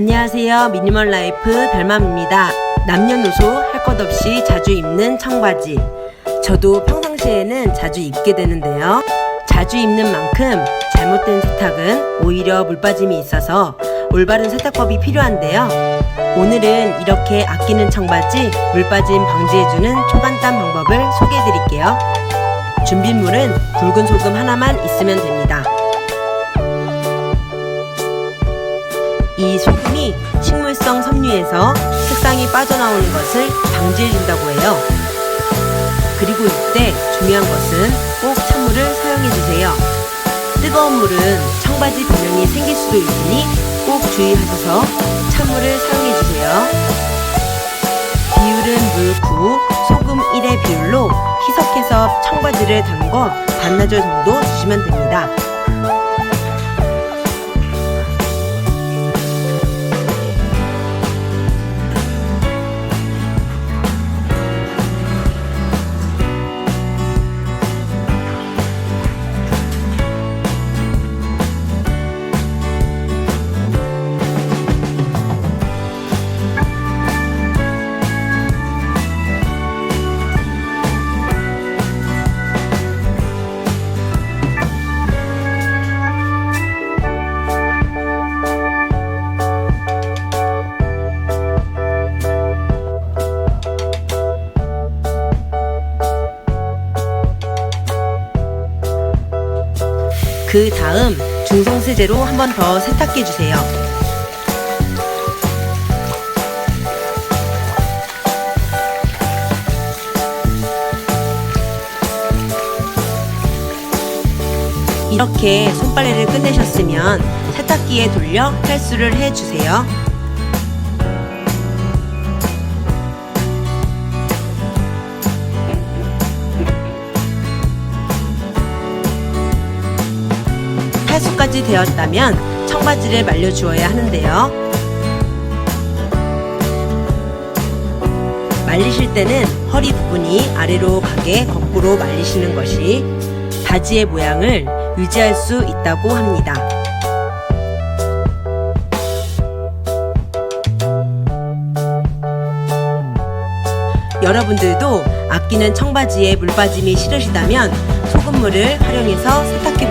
안녕하세요. 미니멀 라이프 별맘입니다. 남녀노소 할 것 없이 자주 입는 청바지. 저도 평상시에는 자주 입게 되는데요. 자주 입는 만큼 잘못된 세탁은 오히려 물빠짐이 있어서 올바른 세탁법이 필요한데요. 오늘은 이렇게 아끼는 청바지 물빠짐 방지해주는 초간단 방법을 소개해 드릴게요. 준비물은 굵은 소금 하나만 있으면 됩니다. 이 소금 이 식물성 섬유에서 색상이 빠져나오는 것을 방지해준다고 해요. 그리고 이때 중요한 것은 꼭 찬물을 사용해주세요. 뜨거운 물은 청바지 변형이 생길 수도 있으니 꼭 주의하셔서 찬물을 사용해주세요. 비율은 물 9, 소금 1의 비율로 희석해서 청바지를 담궈 반나절 정도 두시면 됩니다. 그 다음 중성세제로 한 번 더 세탁해 주세요. 이렇게 손빨래를 끝내셨으면 세탁기에 돌려 탈수를 해 주세요. 탈수까지 되었다면 청바지를 말려 주어야 하는데요. 말리실 때는 허리 부분이 아래로 가게 거꾸로 말리시는 것이 바지의 모양을 유지할 수 있다고 합니다. 여러분들도 아끼는 청바지에 물빠짐이 싫으시다면 소금물을 활용해서 세탁해